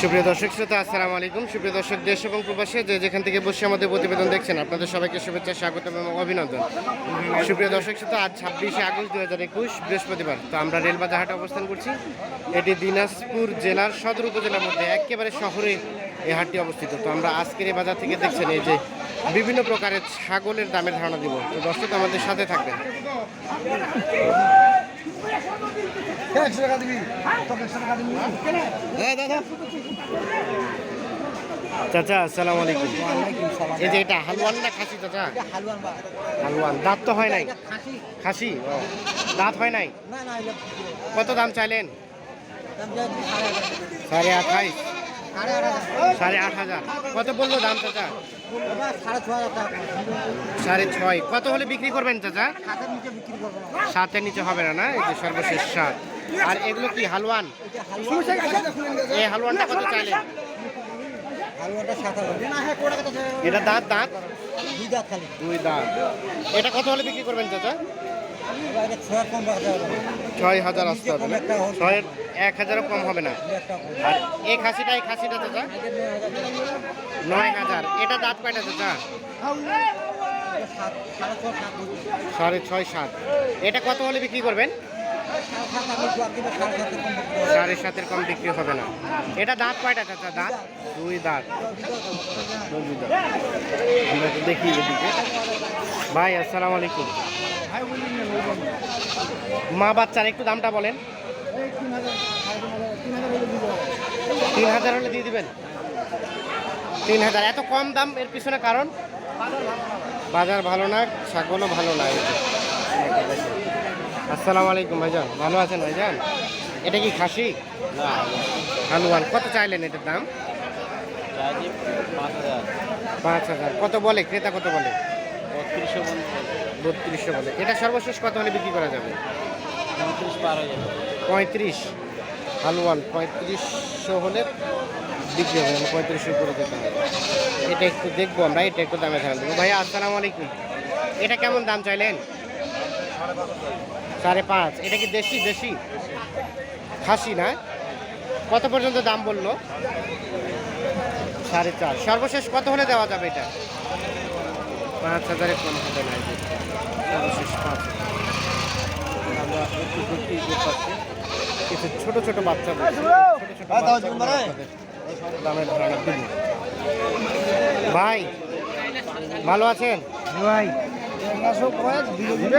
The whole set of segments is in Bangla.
সুপ্রিয় দর্শক শ্রোতা, আসসালামু আলাইকুম। সুপ্রিয় দর্শক, দেশ এবং প্রবাসে যে যেখান থেকে বসে আমাদের প্রতিবেদন দেখছেন, আপনাদের সবাইকে শুভেচ্ছা স্বাগত এবং অভিনন্দন। সুপ্রিয় দর্শক শ্রোতা, আজ ছাব্বিশে আগস্ট দু হাজার একুশ, বৃহস্পতিবার। তো আমরা রেলবাজার হাটে অবস্থান করছি। এটি দিনাজপুর জেলার সদর উপজেলার মধ্যে একেবারে শহরে এই হাটটি অবস্থিত। তো আমরা আজকের এই বাজার থেকে দেখছেন এই যে বিভিন্ন প্রকারের ছাগলের দামের ধারণা দিব। তো দর্শক, আমাদের সাথে থাকবেন। একশো টাকা দিবি। তোকে একশো টাকা দিবি। হ্যাঁ দাদা। চাচা আসসালামু আলাইকুম। এই যে এটা হালুয়ান না খাসি চাচা? হালুয়ান দাঁত তো হয় নাই? খাসি। দাঁত হয় নাই? কত দাম চাইলেন? সাড়ে আঠাইশ সাড়ে আট হাজার। কত বলল দাম চাচা? সাড়ে ছয় কত হলে বিক্রি করবেন চাচা? সাতের নিচে হবে না না? এই যে সর্বশেষ সাত। আর এগুলো কি হালুয়ান এই হালুয়ানটা কত কথা এটা দাঁত দাঁত? দুই দাঁত খালি। দুই দাঁত। এটা কত হলে বিক্রি করবেন চাচা? ছয় কম রাখতে হবে। ছয় হাজার আসতে হবে না? ছয়ের এক হাজারও কম হবে না। আর এই খাসিটা এই খাসিটা চাচা? নয় হাজার। এটা দাঁত কয়টা চাচা। সাড়ে ছয় সাত। এটা কত হলে বিক্রি করবেন? সাড়ে সাতের কম বিক্রি হবে না। এটা দাঁত কয়টা দাঁত দুই দাঁত? দুই দাঁত। আমরা একটু দেখি এদিকে। ভাই, আসসালামু আলাইকুম। মা বাচ্চার একটু দামটা বলেন। তিন হাজার হলে দিয়ে দিবেন। তিন হাজার। এত কম দাম এর পিছনে কারণ? বাজার ভালো না, ছাগলও ভালো না। আসসালামু আলাইকুম ভাইজান। ভালো আছেন ভাইজান? এটা কি খাসি? হালুয়ান কত চাইলেন এটার দাম? পাঁচ হাজার। কত বলে? ক্রেতা কত বলে? বত্রিশশো বলে। এটা সর্বশেষ কত হলে বিক্রি করা যাবে? পঁয়ত্রিশ হালুয়ান পঁয়ত্রিশশো হলে বিক্রি হবে। মানে পঁয়ত্রিশশো করে দিতে হবে। এটা একটু দেখব আমরা। এটা একটু দামে দেবো। ভাইয়া আসসালামু আলাইকুম। এটা কেমন দাম চাইলেন? সাড়ে পাঁচ। এটা কি দেশি? দেশি? খাসি না? কত পর্যন্ত দাম বলল? সাড়ে চার। সর্বশেষ কত হলে দেওয়া যাবে এটা? পাঁচ হাজারে কম হবে না সর্বশেষ পাঁচ আমরা একটু কিছু ছোট ছোট বাচ্চা দামের ধারণা ভাই ভালো আছেন? ভাই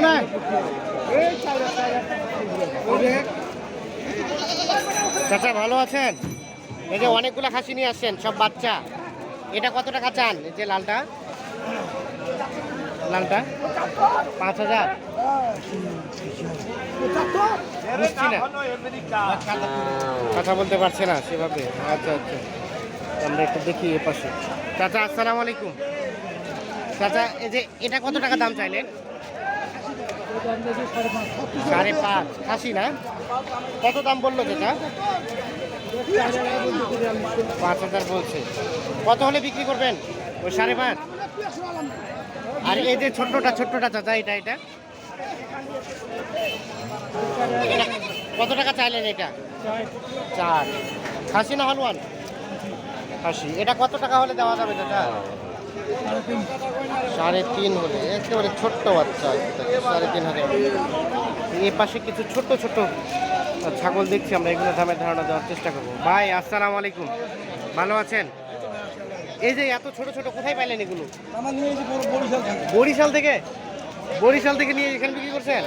না? চাচা, ভালো আছেন? এই যে অনেকগুলো খাসি নিয়ে আসছেন, সব বাচ্চা। এটা কত টাকা চান? এই যে লালটা। লালটা? পাঁচ হাজার? কথা বলতে পারছে না সেভাবে। আচ্ছা আচ্ছা। আমরা একটু দেখি এ পাশে চাচা, আসসালামু আলাইকুম। চাচা, এই যে এটা কত টাকা দাম চাইলেন? সাড়ে পাঁচ। খাসি না? কত দাম বলল চাচা পাঁচ হাজার বলছে। কত হলে বিক্রি করবেন? ওই সাড়ে পাঁচ? আর এই যে ছোট্টটা ছোট্টটা চাচা এটা? এটা কত টাকা চাইলেন এটা? চার। খাসি না হালুয়ান? খাসি। এটা কত টাকা হলে দেওয়া যাবে চাচা? সাড়ে তিন হলে একেবারে ছোট্ট বাচ্চা সাড়ে তিন হাজার। এই পাশে কিছু ছোট্ট ছোট্ট ছাগল দেখছি আমরা এগুলো দামের ধারণা দেওয়ার চেষ্টা করব। ভাই আসসালামু আলাইকুম। ভালো আছেন? এই যে এত ছোট ছোট কোথায় পাইলেন এগুলো? বরিশাল থেকে। বরিশাল থেকে? নিয়ে এখানে বিক্রি করছেন?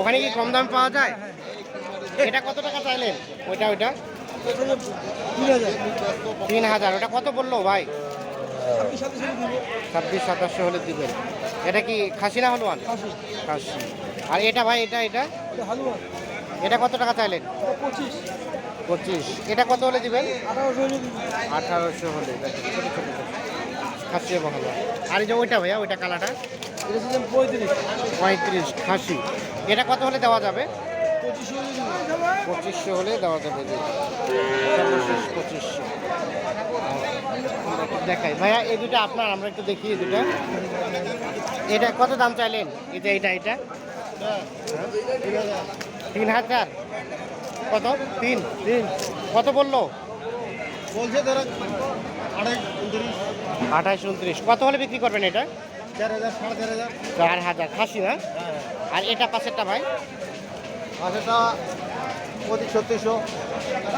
ওখানে কি কম দাম পাওয়া যায়? এটা কত টাকা চাইলেন? ওইটা ওইটা? তিন হাজার। ওটা কত বলল ভাই? ছাব্বিশ সাতাশে সাতাশশো হলে দিবেন। এটা কি খাসি না হলুয়ান? খাসি। আর এটা ভাই এটা এটা? এটা এটা কত টাকা চাইলেন? পঁচিশ। পঁচিশ। এটা কত হলে দিবেন? আঠারোশো হলে খাসি এবং হালুয়া। আর এই যে ওইটা ভাইয়া ওইটা কালাটা পঁয়ত্রিশ। পঁয়ত্রিশ খাসি। এটা কত হলে দেওয়া যাবে? পঁচিশশো হলে দেওয়া যাবে জি সর্বশেষ পঁচিশশো আমরা একটু দেখাই। ভাইয়া এই দুটো আপনার আমরা একটু দেখি এই দুটো। এটা কত দাম চাইলেন? এটা এটা এটা। তিন হাজার। কত? তিন। তিন। কত বলল? বলছে ধরো আঠাশ উনত্রিশ। কত হলে বিক্রি করবেন এটা? চার হাজার সাড়ে চার হাজার। চার হাজার। খাসি না? হ্যাঁ। আর এটা পাশেরটা ভাই? পাশেটা পঁচিশ ছত্রিশশো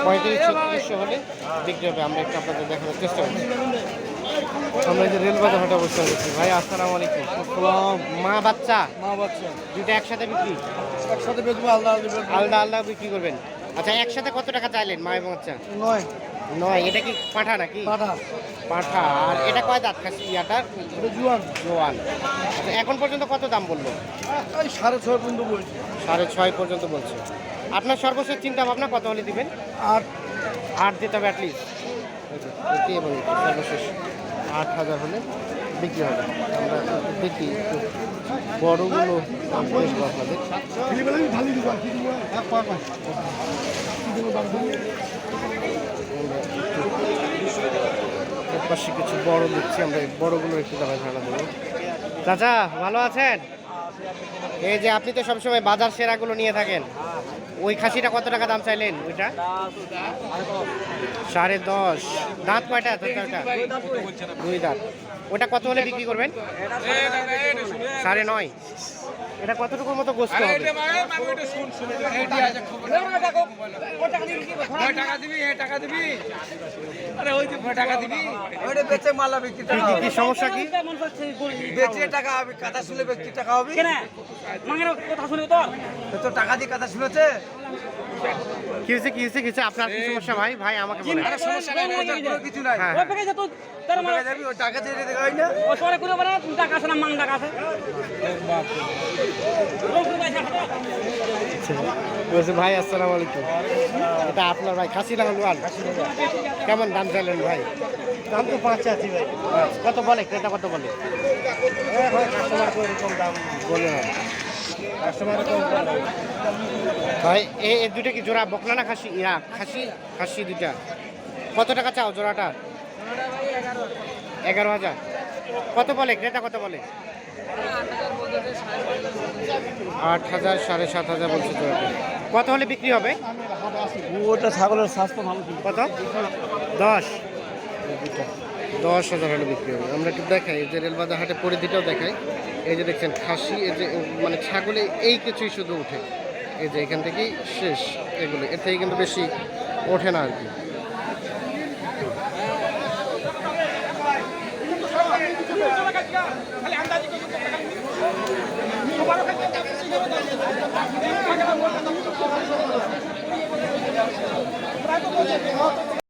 পঁয়ত্রিশ ছত্রিশশো হলে বিক্রি হবে। আমরা একটু আপনাদের দেখানোর চেষ্টা করছি। আমরা এই যে রেল বাজার হাটে অবস্থান করছি। ভাই আসসালামু আলাইকুম। মা বাচ্চা? মা বাচ্চা। দুইটা একসাথে বিক্রি? একসাথে বেচবো আলাদা আলাদা আলাদা আলাদা বিক্রি করবেন। আচ্ছা একসাথে কত টাকা চাইলেন মা এবং বাচ্চা? নয়। নয়। এটা কি পাঠা নাকি? পাঠা। পাঠা। আর এটা কয় দাঁত খাসি? ইয়াটার জুয়ান। জোয়ান। এখন পর্যন্ত কত দাম বলল? সাড়ে ছয় পর্যন্ত বলছি। সাড়ে ছয় পর্যন্ত বলছে। আপনার সর্বশেষ চিন্তা ভাবনা কত হলে দিবেন? আর আট দিতে হবে অ্যাটলিস্ট এটা সর্বশেষ আট হাজার হলে বিক্রি হবে। আমরা দেখি বড়গুলো আপনাদের এর পাশে কিছু বড় দেখছি আমরা বড়গুলো একটু দামে ধারণা দেবো। চাচা ভালো আছেন? এই যে আপনি তো সবসময় বাজার সেরাগুলো নিয়ে থাকেন। ওই খাসিটা কত টাকা দাম চাইলেন ওইটা? সাড়ে দশ। দাঁত কয়টা? দুই দাঁত। ওটা কত হলে বিক্রি করবেন? সাড়ে নয়। এটা কতটুকুর মতো গোস্ত হবে? ওইটা বেচে মালা বিক্রি কি কি- কি সমস্যা কি? বেচে টাকা হবে কথা শুনে ব্যক্তি টাকা হবে। কথা শুনে তো টাকা দিয়ে কথা শুনেছে? কি হয়েছে কি হয়েছে আপনার কি সমস্যা ভাই? ভাই আমাকে বলেন। আরে সমস্যা নাই কোনো কিছু নাই। হ্যাঁ ওই পেকে তুই তোর মানে যাবি ওই টাকা দিয়ে দিতে হয় না। ও তোরে বলে তুই টাকা আছে না মাং টাকা আছে। বলছে ভাই আসসালামু আলাইকুম। এটা আপনার ভাই খাসি না হলুয়ান কেমন দাম চাইলেন ভাই? দাম তো পাঁচ আছি ভাই। কত বলে? ক্রেতা কত বলে? কাস্টমার তো এরকম দাম। বলে না। ভাই এই দুটো কি জোড়া বকনা না খাসি? ইয়া খাসি খাসি দুটা কত টাকা চাও জোড়াটা? এগারো হাজার। কত বলে? ক্রেতা কত বলে? আট হাজার সাড়ে সাত হাজার বলছে জোড়াটা। কত হলে বিক্রি হবে? ওটা ছাগলের স্বাস্থ্য ভালো কত? দশ। দশ হাজার হলে বিক্রি হবে। আমরা একটু দেখাই, এই যে রেলবাজার হাটে পরিধিটাও দেখাই। এই যে দেখছেন, খাসি, এই যে মানে ছাগলে এই কিছুই শুধু ওঠে। এই যে এখান থেকেই শেষ এগুলো। এর থেকে কিন্তু বেশি ওঠে না আর কি।